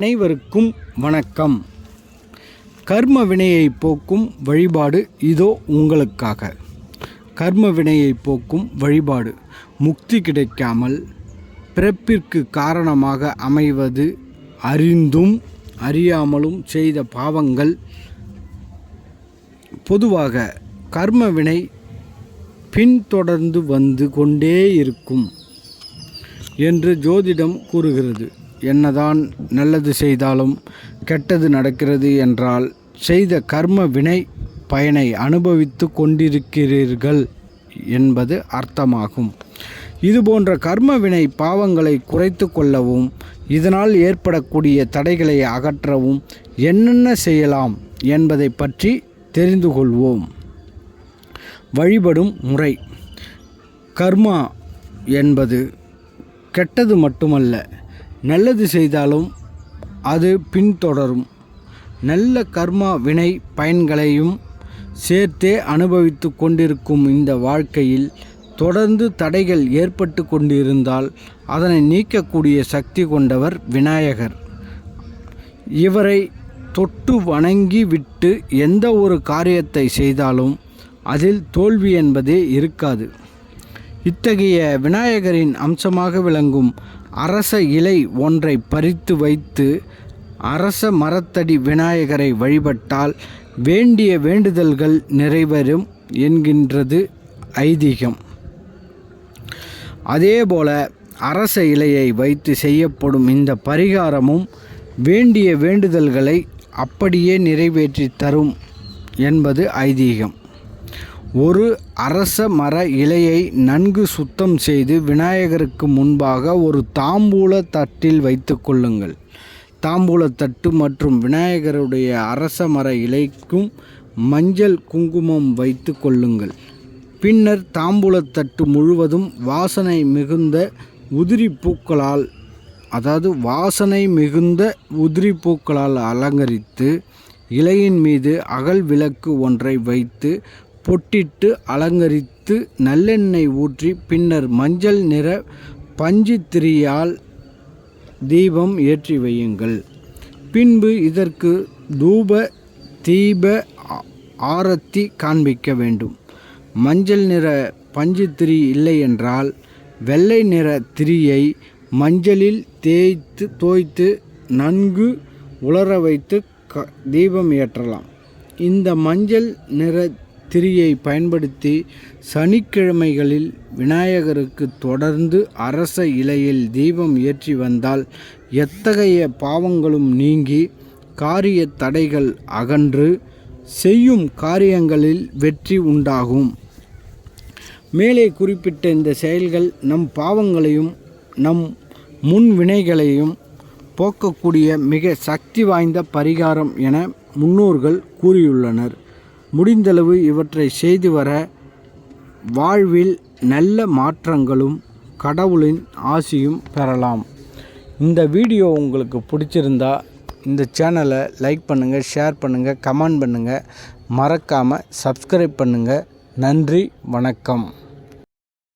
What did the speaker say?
அனைவருக்கும் வணக்கம். கர்ம வினையை போக்கும் வழிபாடு இதோ உங்களுக்காக. கர்ம வினையை போக்கும் வழிபாடு முக்தி கிடைக்காமல் பிறப்பிற்கு காரணமாக அமைவது அறிந்தும் அறியாமலும் செய்த பாவங்கள். பொதுவாக கர்ம வினை பின்தொடர்ந்து வந்து கொண்டே இருக்கும் என்று ஜோதிடம் கூறுகிறது. என்னதான் நல்லது செய்தாலும் கெட்டது நடக்கிறது என்றால் செய்த கர்ம வினை பயனை அனுபவித்து கொண்டிருக்கிறீர்கள் என்பது அர்த்தமாகும். இதுபோன்ற கர்ம வினை பாவங்களை குறைத்து கொள்ளவும் இதனால் ஏற்படக்கூடிய தடைகளை அகற்றவும் என்னென்ன செய்யலாம் என்பதை பற்றி தெரிந்து கொள்வோம். வழிபடும் முறை. கர்மா என்பது கெட்டது மட்டுமல்ல நல்லது செய்தாலும் அது பின்தொடரும். நல்ல கர்மா வினை பயன்களையும் சேர்த்தே அனுபவித்து கொண்டிருக்கும் இந்த வாழ்க்கையில் தொடர்ந்து தடைகள் ஏற்பட்டு கொண்டிருந்தால் அதனை நீக்கக்கூடிய சக்தி கொண்டவர் விநாயகர். இவரை தொட்டு வணங்கி விட்டு எந்த ஒரு காரியத்தை செய்தாலும் அதில் தோல்வி என்பதே இருக்காது. இத்தகைய விநாயகரின் அம்சமாக விளங்கும் அரச இலை ஒன்றை பறித்து வைத்து அரச மரத்தடி விநாயகரை வழிபட்டால் வேண்டிய வேண்டுதல்கள் நிறைவேறும் என்கின்றது ஐதீகம். அதேபோல அரச இலையை வைத்து செய்யப்படும் இந்த பரிகாரமும் வேண்டிய வேண்டுதல்களை அப்படியே நிறைவேற்றி தரும் என்பது ஐதீகம். ஒரு அரச மர இலையை நன்கு சுத்தம் செய்து விநாயகருக்கு முன்பாக ஒரு தாம்பூல தட்டில் வைத்து கொள்ளுங்கள். தாம்பூல தட்டு மற்றும் விநாயகருடைய அரச மர இலைக்கும் மஞ்சள் குங்குமம் வைத்து கொள்ளுங்கள். பின்னர் தாம்பூலத்தட்டு முழுவதும் வாசனை மிகுந்த உதிரி பூக்களால் அதாவது வாசனை மிகுந்த உதிரி பூக்களால் அலங்கரித்து இலையின் மீது அகல் விளக்கு ஒன்றை வைத்து பொட்டிட்டு அலங்கரித்து நல்லெண்ணெய் ஊற்றி பின்னர் மஞ்சள் நிற பஞ்சுத்திரியால் தீபம் ஏற்றி வையுங்கள். பின்பு இதற்கு தூப தீப ஆ- ஆரத்தி காண்பிக்க வேண்டும். மஞ்சள் நிற பஞ்சு இல்லை என்றால் வெள்ளை நிற திரியை மஞ்சளில் தேய்த்து தோய்த்து நன்கு உலர வைத்து க தீபம் ஏற்றலாம். இந்த மஞ்சள் நிற திரியை பயன்படுத்தி சனிக்கிழமைகளில் விநாயகருக்கு தொடர்ந்து அரச இலையில் தீபம் ஏற்றி வந்தால் எத்தகைய பாவங்களும் நீங்கி காரிய தடைகள் அகன்று செய்யும் காரியங்களில் வெற்றி உண்டாகும். மேலே குறிப்பிட்ட இந்த செயல்கள் நம் பாவங்களையும் நம் முன்வினைகளையும் போக்கக்கூடிய மிக சக்தி வாய்ந்த பரிகாரம் என முன்னோர்கள் கூறியுள்ளனர். முடிந்தளவு இவற்றை செய்து வர வாழ்வில் நல்ல மாற்றங்களும் கடவுளின் ஆசியும் பெறலாம். இந்த வீடியோ உங்களுக்கு பிடிச்சிருந்தா இந்த சேனலை லைக் பண்ணுங்கள் ஷேர் பண்ணுங்கள் கமெண்ட் பண்ணுங்கள் மறக்காமல் சப்ஸ்கிரைப் பண்ணுங்கள் நன்றி வணக்கம்.